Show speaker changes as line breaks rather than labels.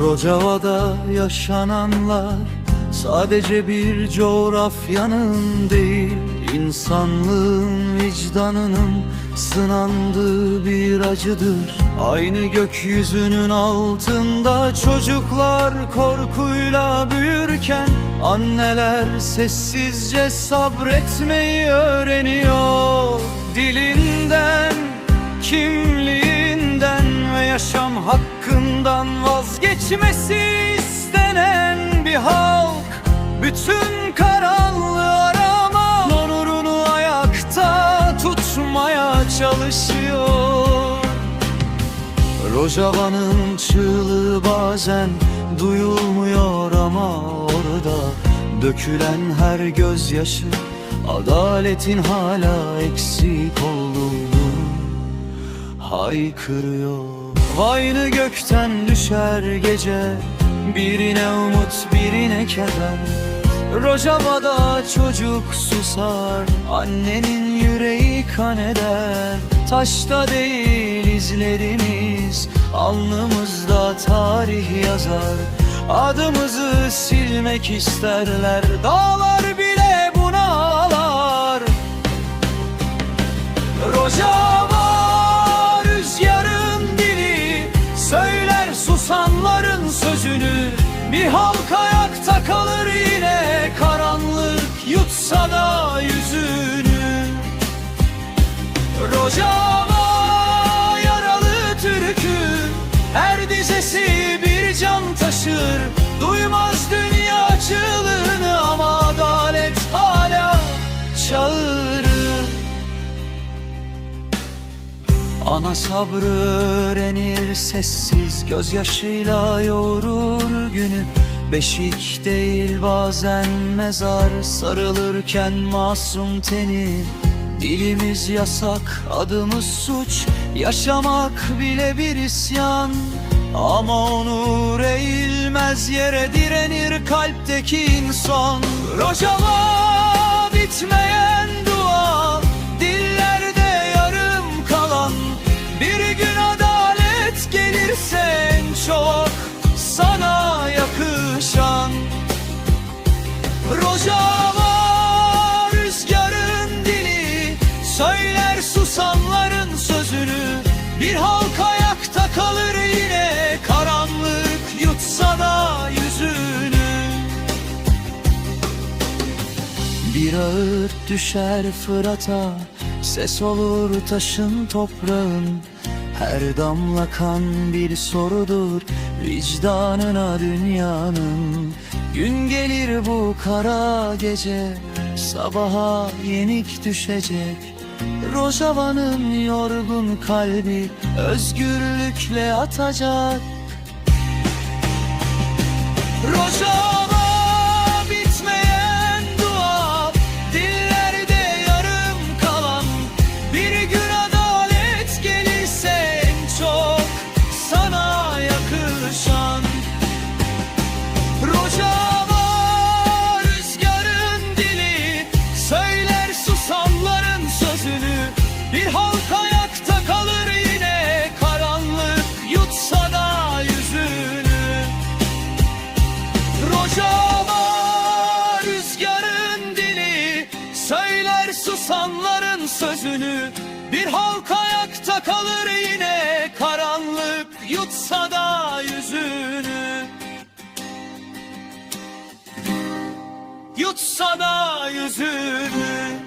Rojava'da yaşananlar sadece bir coğrafyanın değil insanlığın vicdanının sınandığı bir acıdır. Aynı gökyüzünün altında çocuklar korkuyla büyürken Anneler sessizce sabretmeyi öğreniyor. Dilinden, yaşam hakkından vazgeçmesi istenen bir halk. Bütün karanlığı arama onurunu ayakta tutmaya çalışıyor. Rojava'nın çığlığı bazen duyulmuyor ama orada Dökülen her gözyaşı adaletin hala eksik olduğunu haykırıyor Aynı gökten düşer gece birine umut birine keder. Rojava'da çocuk susar Annenin yüreği kan eder. Taşta değil izlerimiz Alnımızda tarih yazar. Adımızı silmek isterler Dağlar ayakta kalır yine Karanlık yutsa da yüzünü. Rojava yaralı türkü Her dizesi bir can taşır. Duymaz dünya çığlığını Ama adalet hala çağırır. Ana sabrı öğrenir sessiz Gözyaşıyla yoğurur günü Beşik değil bazen mezar Sarılırken masum teni. Dilimiz yasak, adımız suç Yaşamak bile bir isyan. Ama onur eğilmez yere direnir kalpteki insan. Rojava bitmeyen dua Dillerde yarım kalan. Bir gün adalet gelirse en çok Ağıt düşer Fırat'a Ses olur taşın toprağın. Her damla kan bir sorudur Vicdanına dünyanın. Gün gelir bu kara gece Sabaha yenik düşecek. Rojava'nın yorgun kalbi Özgürlükle atacak. Rojava sözünü Bir halk ayakta kalır yine Karanlık yutsa da yüzünü. Yutsa da yüzünü